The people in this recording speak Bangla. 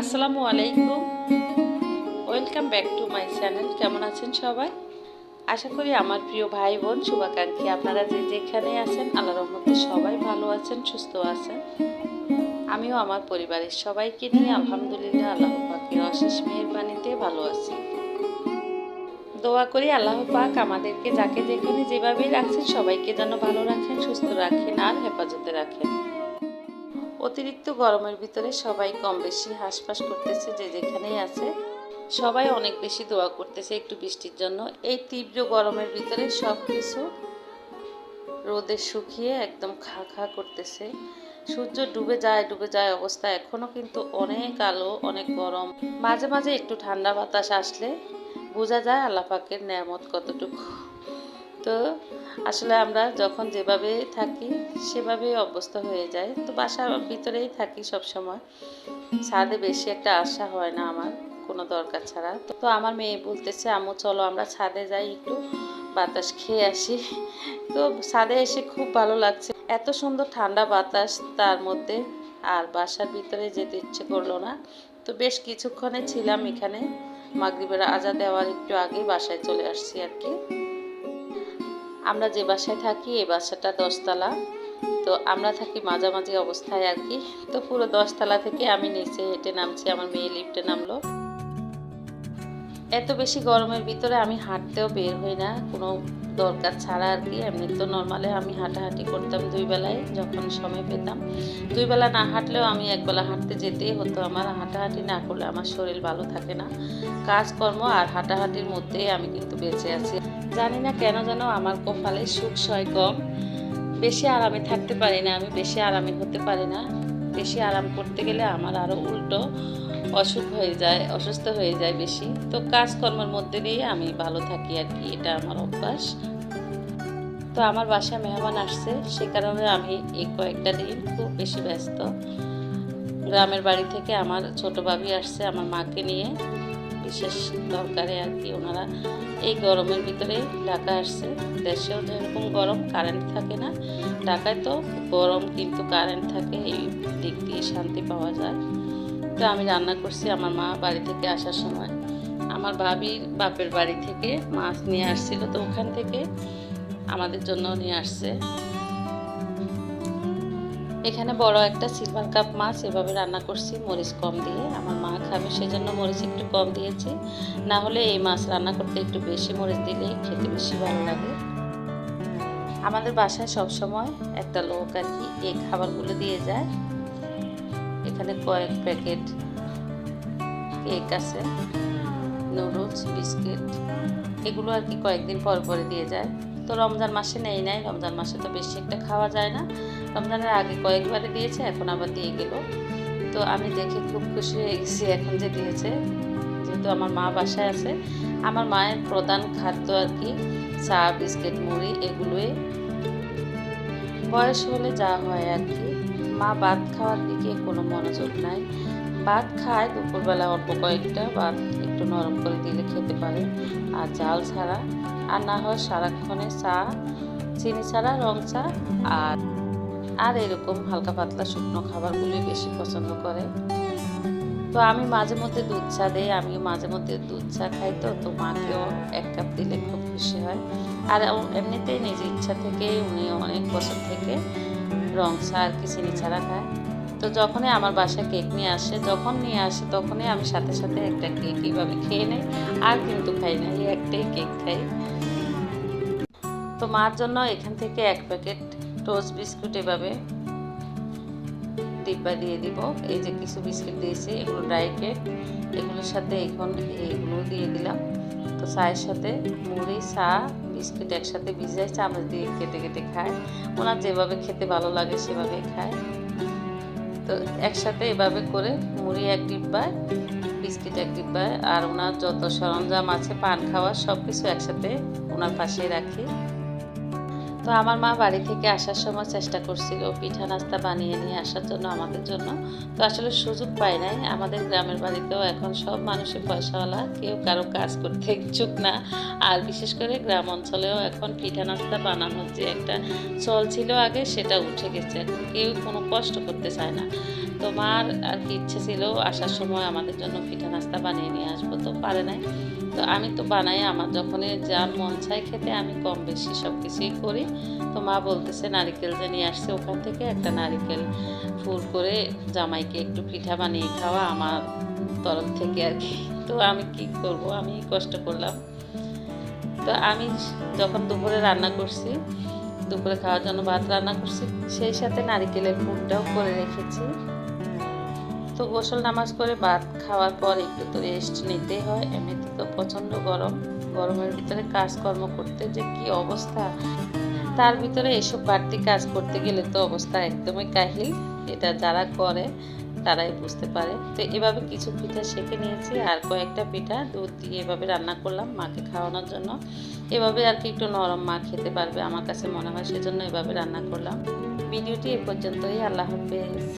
আসসালামু আলাইকুম। Welcome back to my channel কেমন আছেন সবাই? আশা করি আমার প্রিয় ভাই বোন শুভাকাঙ্ক্ষী আপনারা যে যেখানে আছেন আল্লাহ রহমতে সবাই ভালো আছেন, সুস্থ আছেন। আমিও আমার পরিবারের সবাইকে নিয়ে আলহামদুলিল্লাহ আল্লাহ পাকের অশেষ মেহরবানিতে ভালো আছি। দোয়া করি আল্লাহ পাক আমাদেরকে যাকে যেখানে যেভাবেই রাখছেন, সবাইকে যেন ভালো রাখেন, সুস্থ রাখেন আর হেফাজতে রাখেন। অতিরিক্ত গরমের ভিতরে সবাই কম বেশি হাঁসফাঁস করতেছে যে যেখানেই আছে। সবাই অনেক বেশি দোয়া করতেছে একটু বৃষ্টির জন্য। এই তীব্র গরমের ভিতরে সব কিছু রোদে শুকিয়ে একদম খা খা করতেছে। সূর্য ডুবে যায় ডুবে যায় অবস্থা। এখনও কিন্তু অনেক আলো, অনেক গরম। মাঝে মাঝে একটু ঠান্ডা বাতাস আসলে বোঝা যায় আল্লাহ পাকের নেয়ামত কতটুকু। তো আসলে আমরা যখন যেভাবে থাকি, সেভাবেই অভ্যস্ত হয়ে যায় তো বাসার ভিতরেই থাকি সব সময় ছাদে বেশি একটা আশা হয় না আমার, কোনো দরকার ছাড়া। তো আমার মেয়ে বলতেছে আমু চলো আমরা ছাদে যাই একটু, বাতাস খেয়ে আসি। তো ছাদে এসে খুব ভালো লাগছে। এত সুন্দর ঠান্ডা বাতাস তার মধ্যে, আর বাসার ভিতরে যেতে ইচ্ছে করল না। তো বেশ কিছুক্ষণে ছিলাম এখানে। মাগরিবের আজা দেওয়ার একটু আগেই বাসায় চলে আসছি আর কি। আমরা যে বাসায় থাকি এই বাসাটা দশতলা। তো আমরা থাকি মাঝামাঝি অবস্থায় আর কি। তো পুরো দশতলা থেকে আমি নিচে হেঁটে নামছি, আমার মেয়ে লিফটে নামলো। এত বেশি গরমের ভিতরে আমি হাঁটতেও বের হই না, কোনো দরকার ছাড়া আর কি। এমনি তো নর্মালে আমি হাঁটাহাঁটি করতাম দুই বেলায়, যখন সময় পেতাম। দুই বেলা না হাঁটলেও আমি একবেলা হাঁটতে যেতেই হতো আমার। হাঁটাহাঁটি না করলে আমার শরীর ভালো থাকে না। কাজকর্ম আর হাঁটাহাঁটির মধ্যেই আমি কিন্তু বেঁচে আছি। জানি না কেন যেন আমার কপালে সুখ সয় কম। বেশি আরামে থাকতে পারি না আমি, বেশি আরামে হতে পারি না। বেশি আরাম করতে গেলে আমার আরও উল্টো অসুখ হয়ে যায়, অসুস্থ হয়ে যায় বেশি। তো কাজকর্মের মধ্যে দিয়ে আমি ভালো থাকি আর কি, এটা আমার অভ্যাস। তো আমার বাসায় মেহমান আসছে, সে কারণে আমি এই কয়েকটা দিন খুব বেশি ব্যস্ত। গ্রামের বাড়ি থেকে আমার ছোট ভাবি আসছে আমার মাকে নিয়ে, বিশেষ দরকারে আর কি ওনারা। এই গরমের ভিতরে ঢাকা আসছে, দেশেও যেরকম গরম কারেন্ট থাকে না। ঢাকায় তো গরম কিন্তু কারেন্ট থাকে, এই দিক দিয়ে শান্তি পাওয়া যায়। তো আমি রান্না করছি আমার মা বাড়ি থেকে আসার সময়। আমার ভাবির বাপের বাড়ি থেকে মাছ নিয়ে আসছিল তো ওখান থেকে আমাদের জন্য নিয়ে আসছে। এখানে বড় একটা সিলভার কাপ মাছ এভাবে রান্না করছি, মরিচ কম দিয়ে। আমার মা খাবে সেজন্য মরিচ একটু কম দিয়েছি। না হলে এই মাছ রান্না করতে একটু বেশি মরিচ দিলেই খেতে বেশি ভালো লাগে। আমাদের বাসায় সব সময় একটা লোক আর কি এই খাবারগুলো দিয়ে যায়। এখানে কয়েক প্যাকেট কেক আছে নুডলস বিস্কিট এগুলো আর কি কয়েকদিন পর পরে দিয়ে যায়। তো রমজান মাসে নেই নাই, রমজান মাসে তো বেশি একটা খাওয়া যায় না। রমজানের আগে কয়েকবারে দিয়েছে, এখন আবার দিয়ে গেল। তো আমি দেখে খুব খুশি হয়ে গেছি এখন যে দিয়েছে, যেহেতু আমার মা বাসায় আছে। আমার মায়ের প্রধান খাদ্য আর কি, চা বিস্কিট মুড়ি, এগুলোই। বয়স হলে যা হয় আর কি। মা ভাত খাওয়ার দিকে কোনো মনোযোগ নাই। ভাত খায় দুপুরবেলা অল্প কয়েকটা, ভাত একটু নরম করে দিলে খেতে পারে। আর জাল ছাড়া, আর না হয় সারাক্ষণে চা, চিনি ছাড়া রং চা, আর আর এরকম হালকা পাতলা শুকনো খাবারগুলোই বেশি পছন্দ করে। তো আমি মাঝে মধ্যে দুধ চা দিই, আমি মাঝে মধ্যে দুধ চা খাই তো তো মাকেও এক কাপ দিলে খুব খুশি হয়। আর এমনিতেই নিজের ইচ্ছা থেকে, উনি অনেক বছর থেকে রং চা আর কি চিনি ছাড়া খায়। তো যখনই আমার বাসায় কেক নিয়ে আসে, যখন নিয়ে আসে তখনই আমি সাথে সাথে একটা কেক এইভাবে খেয়ে নেই, আর কিন্তু খাই না, এই একটাই কেক খাই। তো মার জন্য এখান থেকে এক প্যাকেট টোস্ট বিস্কুট এভাবে ডিব্বা দিয়ে দিব। এই যে কিছু বিস্কিট দিয়েছি, এগুলো ড্রাই কেক এগুলোর সাথে এখন এইগুলো দিয়ে দিলাম। তো চায়ের সাথে মুড়ি, চা বিস্কিট একসাথে ভিজায় চামচ দিয়ে কেটে কেটে খায়। ওনার যেভাবে খেতে ভালো লাগে সেভাবে খায়। তো একসাথে এভাবে করে মুড়ি এক ডিব্বায় বিস্কিট এক ডিব্বায় আর ওনার যত সরঞ্জাম আছে, পান খাওয়ার সব কিছু একসাথে ওনার পাশে রাখি। তো আমার মা বাড়ি থেকে আসার সময় চেষ্টা করছিল পিঠা নাস্তা বানিয়ে নিয়ে আসার জন্য আমাদের জন্য। তো আসলে সুযোগ পায় নাই। আমাদের গ্রামের বাড়িতেও এখন সব মানুষের পয়সাওয়ালা, কেউ কারও কাজ করতে ইচ্ছুক না। আর বিশেষ করে গ্রাম অঞ্চলেও এখন পিঠা নাস্তা বানানোর যে একটা চল ছিল আগে, সেটা উঠে গেছে। এখন কেউ কোনো কষ্ট করতে চায় না। তো মার আর কি ইচ্ছে ছিল, আসার সময় আমাদের জন্য পিঠা নাস্তা বানিয়ে নিয়ে আসব। তো পারে নাই। তো আমি তো বানাই, আমার যখনই যার মন চায় খেতে, আমি কম বেশি সব কিছুই করি। তো মা বলতেছে, নারিকেল যে নিয়ে আসছে ওখান থেকে একটা নারিকেল ফুল করে জামাইকে একটু পিঠা বানিয়ে খাওয়া আমার তরফ থেকে আর কি। তো আমি কি করব? আমি কষ্ট করলাম। তো আমি যখন দুপুরে রান্না করছি, দুপুরে খাওয়ার জন্য ভাত রান্না করছি, সেই সাথে নারিকেলের পুরটাও করে রেখেছি। তো গোসল নামাজ করে ভাত খাওয়ার পর একটু তো রেস্ট নিতে হয়। এমনিতে তো প্রচণ্ড গরম। গরমের ভিতরে কাজকর্ম করতে যে কি অবস্থা? তার ভিতরে এসব বাড়তি কাজ করতে গেলে তো অবস্থা একদমই কাহিল। এটা যারা করে, তারাই বুঝতে পারে। তো এভাবে কিছু পিঠা শেখে নিয়েছি আর কয়েকটা পিঠা দুধ দিয়ে এভাবে রান্না করলাম মাকে খাওয়ানোর জন্য। এভাবে আর কি একটু নরম মা খেতে পারবে আমার কাছে মনে হয়, সেজন্য এভাবে রান্না করলাম। ভিডিওটি এ পর্যন্তই। আল্লাহ হাফেজ।